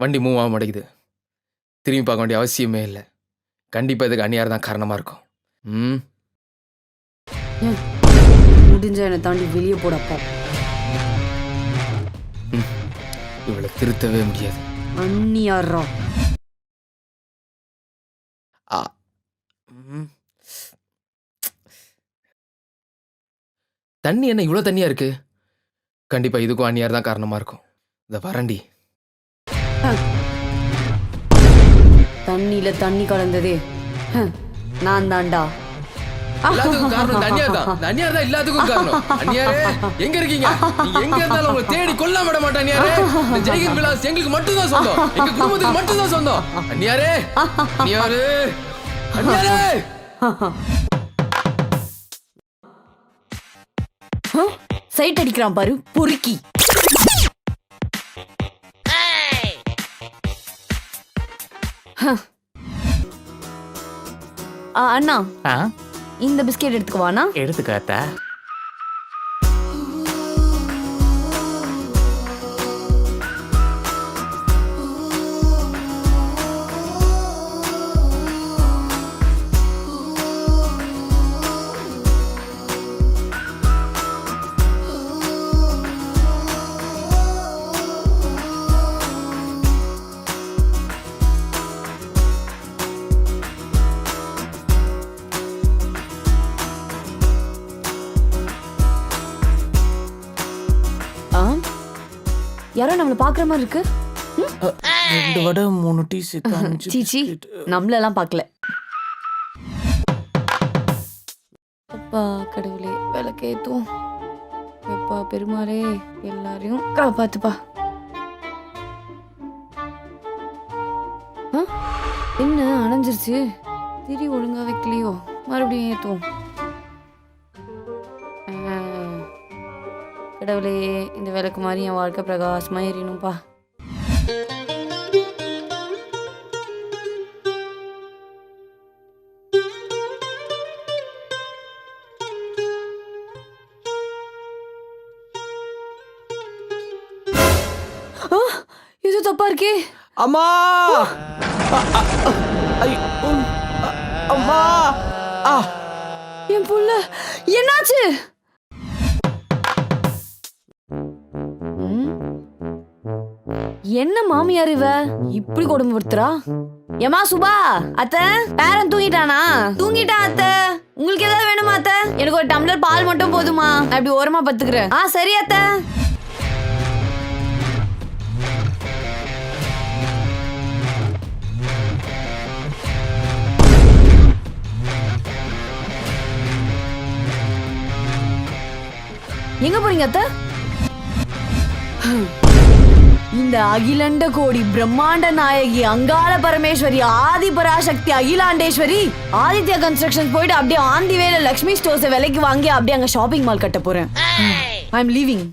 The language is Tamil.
வண்டி மூவ் ஆக மாட்டேங்குது திரும்பி பார்க்க வேண்டிய அவசியமே இல்லை. கண்டிப்பாக இதுக்கு அந்நியார் தான் காரணமாக இருக்கும். ம். முடிஞ்ச என்னை தாண்டி வெளியே போடப்பா இவளை திருத்தவே முடியாது. அண்ணியாரா ஆ. தண்ணி என்ன இவ்வளோ தண்ணியா இருக்கு? கண்டிப்பா இதுக்கும் அந்நியார் தான் காரணமா இருக்கும். இந்த வரண்டி. தண்ணியில தண்ணி கலந்ததே. நான் தான்டா. எல்லாத்துக்கும் காரணம் தான். அந்நியார் தான் எல்லாத்துக்கும் காரணம். அந்நியாரே எங்க இருக்கீங்க? நீங்க எங்க இருந்தாலும் உங்களை தேடி கொல்ல விட மாட்டேன் அந்நியாரே இந்த ஜெய்கின் விலாஸ் எங்களுக்கு மட்டும் தான் சொந்தம். எங்க குடும்பத்துக்கு மட்டும் தான் சொந்தம் அந்நியாரே அந்நியாரு அந்நியாரே சைட் அடிக்கிறான் பாரு பொறுக்கி. அண்ணா. இந்த பிஸ்கெட் எடுத்துக்குவானா எடுத்துக்காத்த யாரோ நம்மள பாக்குற மாதிரி இருக்கு? ரெண்டு வடை மூணு டீ சேர்த்து சீச்சி. நம்மளெல்லாம் பார்க்கல. அப்பா கடவுளே விளக்கேத்தும் எப்பா பெருமாளே எல்லாரையும் காப்பாத்துப்பா. என்ன அணைஞ்சிருச்சு? திரி ஒழுங்கா வைக்கலையோ? மறுபடியும் ஏத்துவோம். கடவுளே இந்த விளக்கு மாதிரி என் வாழ்க்கை பிரகாசமா எரியணும்ப்பா ஆ, இது தப்பா இருக்கே அம்மா அம்மா ஆ என் புள்ள என்னாச்சு என்ன மாமியார் இவ? இப்படி கொடுமைப்படுத்துறா ஏமா சுபா அத்தை பேரன் தூங்கிட்டானா? தூங்கிட்டான் அத்தை. உங்களுக்கு ஏதாவது வேணுமா அத்தை? எனக்கு ஒரு டம்ளர் பால் மட்டும் போதுமா நான் இப்படி ஓரமா பத்துக்கிறேன் ஆ சரி அத்த. எங்க போறீங்க அத்தை? இந்த அகிலண்ட கோடி பிரம்மாண்ட நாயகி அங்காள பரமேஸ்வரி ஆதி பராசக்தி அகிலாண்டேஸ்வரி. ஆதித்யா கன்ஸ்ட்ரக்ஷன் போயிட்டு அப்படியே ஆந்தி வேல லக்ஷ்மி ஸ்டோர்ஸ் விலைக்கு வாங்கி அப்படியே அங்க ஷாப்பிங் மால் கட்ட போறேன். I am leaving